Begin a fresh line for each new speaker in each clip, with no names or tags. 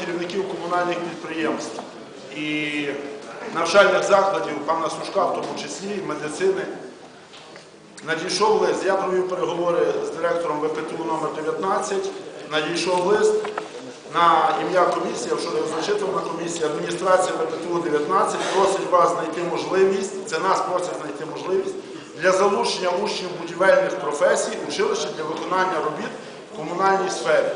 керівників комунальних підприємств і навчальних закладів, пана Сушка, в тому числі, медицини. Надійшов лист, я провів переговори з директором ВПТУ номер 19 надійшов лист на ім'я комісії, якщо не зачитувана комісія, адміністрація ВПТУ 19 просить вас знайти можливість, це нас просять знайти можливість для залучення учнів будівельних професій училища для виконання робіт в комунальній сфері.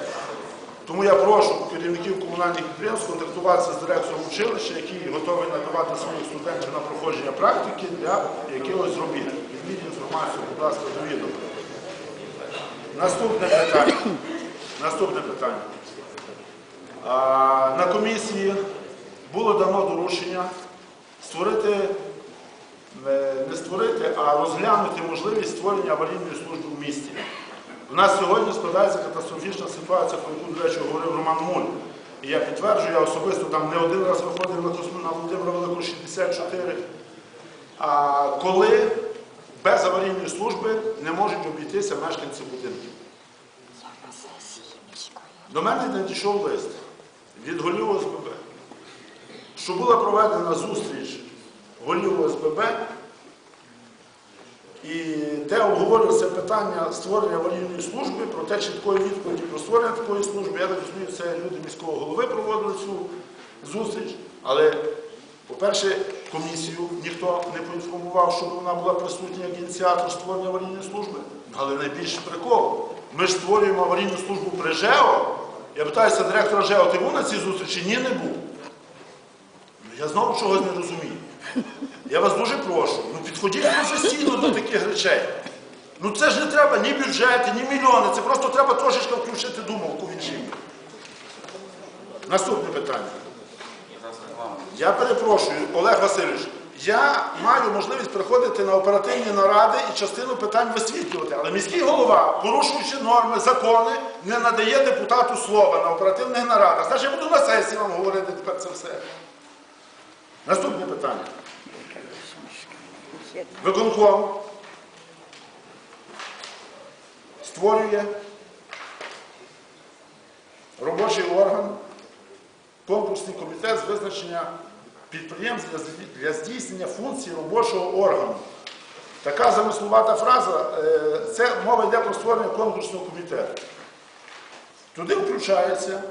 Тому я прошу керівників комунальних підприємств контактуватися з директором училища, який готовий надавати своїх студентів на проходження практики для якихось робіт. Візьміть інформацію, будь ласка, до відома. Наступне питання. Наступне питання. А, на комісії було дано доручення створити, е, не створити, а розглянути можливість створення аварійної служби в місті. У нас сьогодні складається катастрофічна ситуація, про яку, до речі, говорив Роман Муль. І я підтверджую, я особисто там не один раз виходив на, Володимира Великого 64. А коли без аварійної служби не можуть обійтися мешканці будинків. До мене надійшов лист від голів ОСББ, що була проведена зустріч голів ОСББ, і де обговорювалося питання створення аварійної служби, про те чіткої відповіді про створення такої служби. Я так розумію, це люди міського голови проводили цю зустріч. Але, по-перше, комісію ніхто не поінформував, щоб вона була присутня як ініціатор створення аварійної служби. Але найбільше прикол. Ми ж створюємо аварійну службу при ЖЕО. Я питаюся директора ЖЕО, ти був на цій зустрічі? Ні, не був. Я знову чогось не розумію. Я вас дуже прошу, ну підходіть професійно до таких речей. Ну це ж не треба ні бюджети, ні мільйони. Це просто треба трошечки включити думавку в інший. Наступне питання. Я перепрошую, Олег Васильович, я маю можливість приходити на оперативні наради і частину питань висвітлювати, але міський голова, порушуючи норми, закони, не надає депутату слова на оперативних нарадах. Значить, я буду на сесії вам говорити тепер це все. Наступне питання. Виконком створює робочий орган, конкурсний комітет з визначення підприємств для здійснення функцій робочого органу. Така замислувата фраза, е, це мова йде про створення конкурсного комітету. Туди включається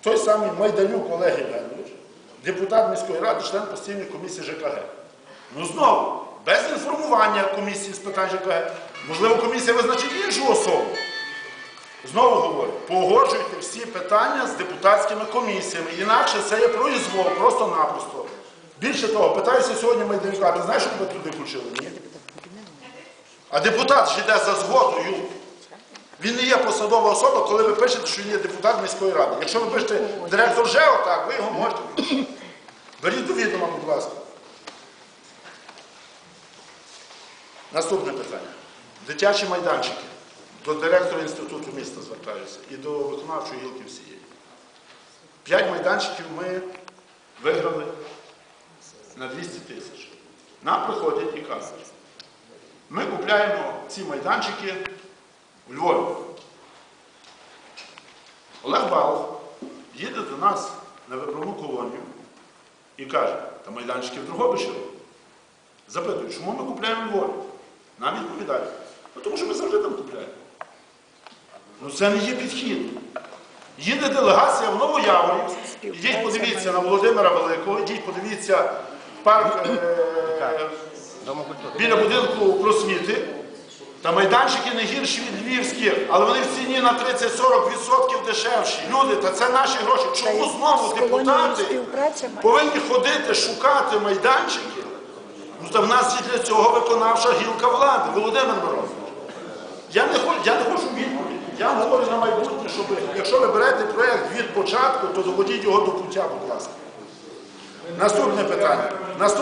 той самий Майданюк Олег Євгенович, депутат міської ради, член постійної комісії ЖКГ. Ну знову, без інформування комісії з питань ЖКГ. Можливо, комісія визначить іншу особу. Знову говорю, погоджуйте всі питання з депутатськими комісіями. Інакше це є произвол, просто-напросто. Більше того, питаюся сьогодні Майданюка, ти знаєш, що тебе туди включили? Ні. А депутат ж йде за згодою. Він не є посадова особа, коли ви пишете, що він є депутат міської ради. Якщо ви пишете директор ЖЕО, так, ви його можете. Беріть до відома, будь ласка. Наступне питання. Дитячі майданчики. До директора інституту міста звертаюся і до виконавчої гілки всієї. П'ять майданчиків ми виграли на 200 тисяч. Нам приходять і кажуть, ми купляємо ці майданчики в Львові. Олег Балов їде до нас на виправну колонію і каже, та майданчики в Другобичі. Запитую, чому ми купляємо Львові? Нам відповідають. Ну, тому що ми завжди там купляємо. Ну це не є підхід. Їде делегація в Новояворівськ, ідіть подивіться на Володимира Великого, ідіть подивіться парк е, біля будинку просвіти. Та майданчики не гірші від львівських, але вони в ціні на 30-40% дешевші. Люди, та це наші гроші. Чому знову депутати повинні ходити шукати майданчики? Ну та в нас є для цього виконавча гілка влади, Володимир Морозович. Я не хочу, я не хочу відповіді. Я говорю на майбутнє, щоб якщо ви берете проєкт від початку, то доводіть його до пуття, будь ласка. Наступне питання.